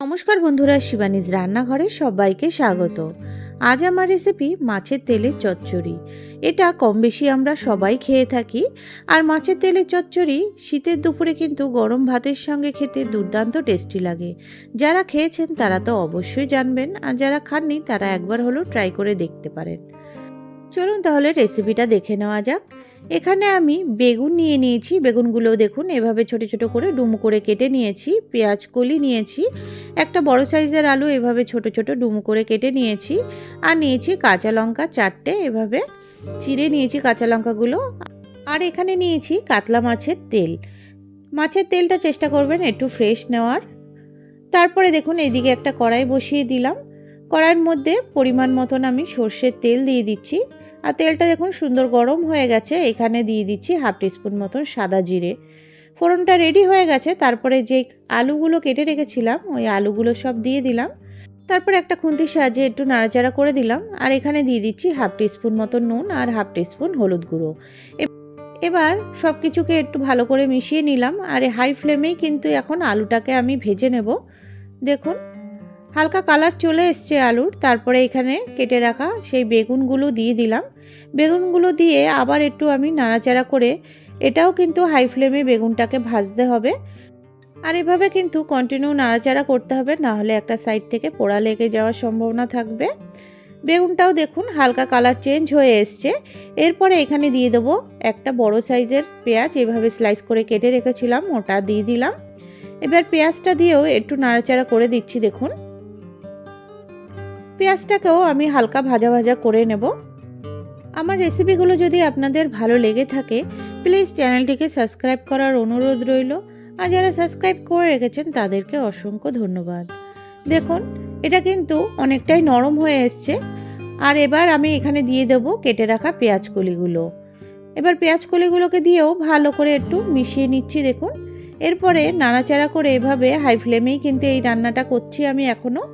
নমস্কার বন্ধুরা, শিবানীজ রান্নাঘরে সবাইকে স্বাগত। আজ আমার রেসিপি মাছের তেলের চচ্চড়ি। এটা কম বেশি আমরা সবাই খেয়ে থাকি আর মাছের তেলের চচ্চড়ি শীতের দুপুরে কিন্তু গরম ভাতের সঙ্গে খেতে দুর্দান্ত টেস্টি লাগে। যারা খেয়েছেন তারা তো অবশ্যই জানবেন আর যারা খাননি তারা একবার হলেও ট্রাই করে দেখতে পারেন। চলুন তাহলে রেসিপিটা দেখে নেওয়া যাক। এখানে আমি বেগুন নিয়ে নিয়েছি। বেগুনগুলো দেখুন, এভাবে ছোট ছোট করে ডুমো করে কেটে নিয়েছি। পেঁয়াজ কলি নিয়েছি। একটা বড় সাইজের আলু এভাবে ছোট ছোট ডুমো করে কেটে নিয়েছি। আর নিয়েছি কাঁচা লঙ্কা চারটে এভাবে চিড়ে নিয়েছি কাঁচা লঙ্কাগুলো। আর এখানে নিয়েছি কাতলা মাছের তেল। মাছের তেলটা চেষ্টা করবেন একটু ফ্রেশ নেওয়ার। তারপরে দেখুন এইদিকে একটা কড়াই বসিয়ে দিলাম। কড়াইয়ের মধ্যে পরিমাণ মতন আমি সর্ষের তেল দিয়ে দিচ্ছি। আর তেলটা দেখুন সুন্দর গরম হয়ে গেছে। এখানে দিয়ে দিচ্ছি হাফ টিস্পুন মতন সাদা জিরে। ফোড়নটা রেডি হয়ে গেছে। তারপরে যে আলুগুলো কেটে রেখেছিলাম, ওই আলুগুলো সব দিয়ে দিলাম। তারপরে একটা খুন্তির সাহায্যে একটু নাড়াচাড়া করে দিলাম। আর এখানে দিয়ে দিচ্ছি হাফ টিস্পুন মতন নুন আর হাফ টিস্পুন হলুদ গুঁড়ো। এবার সব কিছুকে একটু ভালো করে মিশিয়ে নিলাম। আর হাই ফ্লেমেই কিন্তু এখন আলুটাকে আমি ভেজে নেব। দেখুন হালকা কালার চলে এসছে আলুর, তারপরে এখানে কেটে রাখা সেই বেগুনগুলো দিয়ে দিলাম। বেগুনগুলো দিয়ে আবার একটু আমি নাড়াচাড়া করে এটাও কিন্তু হাই ফ্লেমে বেগুনটাকে ভাজতে হবে। আর এভাবে কিন্তু কন্টিনিউ নাড়াচাড়া করতে হবে, না হলে একটা সাইড থেকে পোড়া লেগে যাওয়ার সম্ভাবনা থাকবে। বেগুনটাও দেখুন হালকা কালার চেঞ্জ হয়ে এসছে। এরপরে এখানে দিয়ে দেবো একটা বড় সাইজের পেঁয়াজ, এভাবে স্লাইস করে কেটে রেখেছিলাম, ওটা দিয়ে দিলাম। এবার পেঁয়াজটা দিয়েও একটু নাড়াচাড়া করে দিচ্ছি, দেখুন। পেঁয়াজটাকেও আমি হালকা ভাজা ভাজা করে নেব। আমার রেসিপিগুলো যদি আপনাদের ভালো লেগে থাকে, প্লিজ চ্যানেলটিকে সাবস্ক্রাইব করার অনুরোধ রইল। আর যারা সাবস্ক্রাইব করে রেখেছেন, তাদেরকে অসংখ্য ধন্যবাদ। দেখুন, এটা কিন্তু অনেকটাই নরম হয়ে এসছে। আর এবার আমি এখানে দিয়ে দেব কেটে রাখা পেঁয়াজ কলিগুলো। এবার পেঁয়াজ কলিগুলোকে দিয়েও ভালো করে একটু মিশিয়ে নিচ্ছি, দেখুন। এরপরে নাড়াচাড়া করে এভাবে হাই ফ্লেমেই কিন্তু এই রান্নাটা করছি আমি এখনও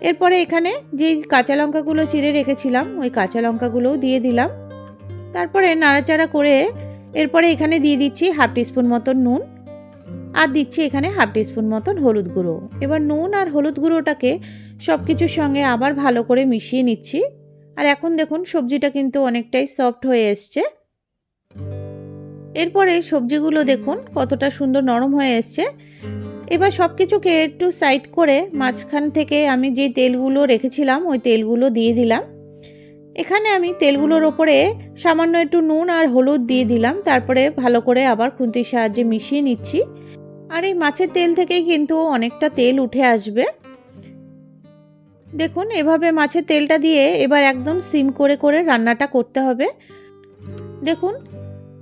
এরপরে এখানে যেই কাঁচা লঙ্কাগুলো চিড়ে রেখেছিলাম, ওই কাঁচা লঙ্কাগুলোও দিয়ে দিলাম। তারপরে নাড়াচাড়া করে এরপরে এখানে দিয়ে দিচ্ছি হাফ টিস্পুন মতন নুন আর দিচ্ছি এখানে হাফ টিস্পুন মতন হলুদ গুঁড়ো। এবার নুন আর হলুদ গুঁড়োটাকে সব কিছুর সঙ্গে আবার ভালো করে মিশিয়ে নিচ্ছি। আর এখন দেখুন সবজিটা কিন্তু অনেকটাই সফট হয়ে এসছে। এরপরে সবজিগুলো দেখুন, কতটা সুন্দর নরম হয়ে এসছে। এবার সব কিছুকে একটু সাইড করে মাঝখান থেকে আমি যে তেলগুলো রেখেছিলাম, ওই তেলগুলো দিয়ে দিলাম। এখানে আমি তেলগুলোর ওপরে সামান্য একটু নুন আর হলুদ দিয়ে দিলাম, তারপরে ভালো করে আবার খুন্তির সাহায্যে মিশিয়ে নিচ্ছি। আর এই মাছের তেল থেকেই কিন্তু অনেকটা তেল উঠে আসবে। দেখুন, এভাবে মাছের তেলটা দিয়ে এবার একদম সিম করে করে রান্নাটা করতে হবে। দেখুন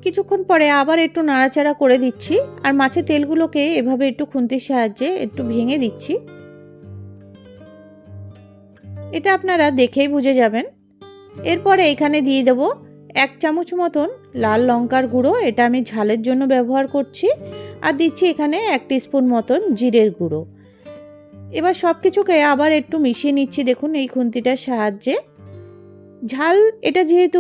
কিছুক্ষণ পরে আবার একটু নাড়াচাড়া করে দিচ্ছি আর মাছের তেলগুলোকে এভাবে একটু খুন্তির সাহায্যে একটু ভেঙে দিচ্ছি। এটা আপনারা দেখেই বুঝে যাবেন। এরপরে এখানে দিয়ে দেব এক চামচ মতন লাল লঙ্কার গুঁড়ো, এটা আমি ঝালের জন্য ব্যবহার করছি, আর দিচ্ছি এখানে এক স্পুন মতন জিরের গুঁড়ো। এবার সব কিছুকে আবার একটু মিশিয়ে নিচ্ছি, দেখুন এই খুন্তিটার সাহায্যে। ঝাল, এটা যেহেতু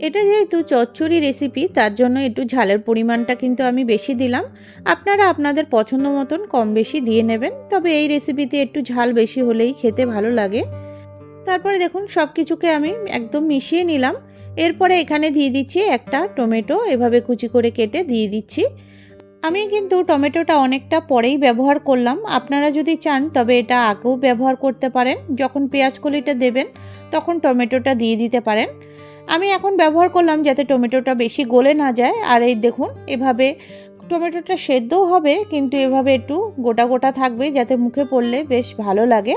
এটা যেহেতু চচ্চড়ি রেসিপি তার জন্য একটু ঝালের পরিমাণটা কিন্তু আমি বেশি দিলাম। আপনারা আপনাদের পছন্দ মতন কম বেশি দিয়ে নেবেন, তবে এই রেসিপিতে একটু ঝাল বেশি হলেই খেতে ভালো লাগে। তারপরে দেখুন সব কিছুকে আমি একদম মিশিয়ে নিলাম। এরপরে এখানে দিয়ে দিচ্ছি একটা টমেটো, এভাবে কুচি করে কেটে দিয়ে দিচ্ছি। আমি কিন্তু টমেটোটা অনেকটা পরেই ব্যবহার করলাম। আপনারা যদি চান, তবে এটা আগেও ব্যবহার করতে পারেন। যখন পেঁয়াজ কলিটা দেবেন, তখন টমেটোটা দিয়ে দিতে পারেন। আমি এখন ব্যবহার করলাম যাতে টমেটোটা বেশি গলে না যায়। আর এই দেখুন, এভাবে টমেটোটা সেদ্ধও হবে, কিন্তু এভাবে একটু গোটা গোটা থাকবে যাতে মুখে পড়লে বেশ ভালো লাগে।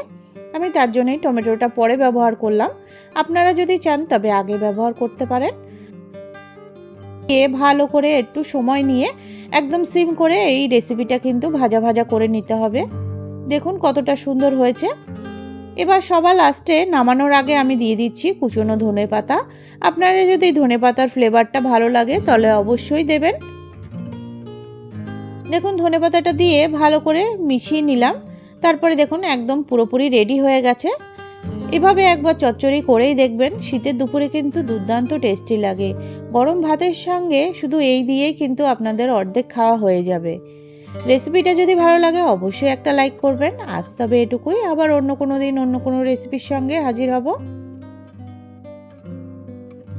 আমি তার জন্যই টমেটোটা পরে ব্যবহার করলাম। আপনারা যদি চান তবে আগে ব্যবহার করতে পারেন। দিয়ে ভালো করে একটু সময় নিয়ে একদম সিম করে এই রেসিপিটা কিন্তু ভাজা ভাজা করে নিতে হবে। দেখুন কতটা সুন্দর হয়েছে। এবার সবার লাস্টে নামানোর আগে আমি দিয়ে দিচ্ছি কুচনো ধনে পাতা। আপনারা যদি ধনে পাতার ফ্লেভারটা ভালো লাগে, তাহলে অবশ্যই দেবেন। দেখুন, ধনে পাতাটা দিয়ে ভালো করে মিশিয়ে নিলাম। তারপরে দেখুন, একদম পুরোপুরি রেডি হয়ে গেছে। এভাবে একবার চচ্চড়ি করেই দেখবেন, শীতের দুপুরে কিন্তু দুর্দান্ত টেস্টি লাগে। গরম ভাতের সঙ্গে শুধু এই দিয়েই কিন্তু আপনাদের অর্ধেক খাওয়া হয়ে যাবে। রেসিপিটা যদি ভালো লাগে, অবশ্যই একটা লাইক করবেন। আজ তবে এটুকুই। আবার অন্য কোনো দিন অন্য কোনো রেসিপির সঙ্গে হাজির হব।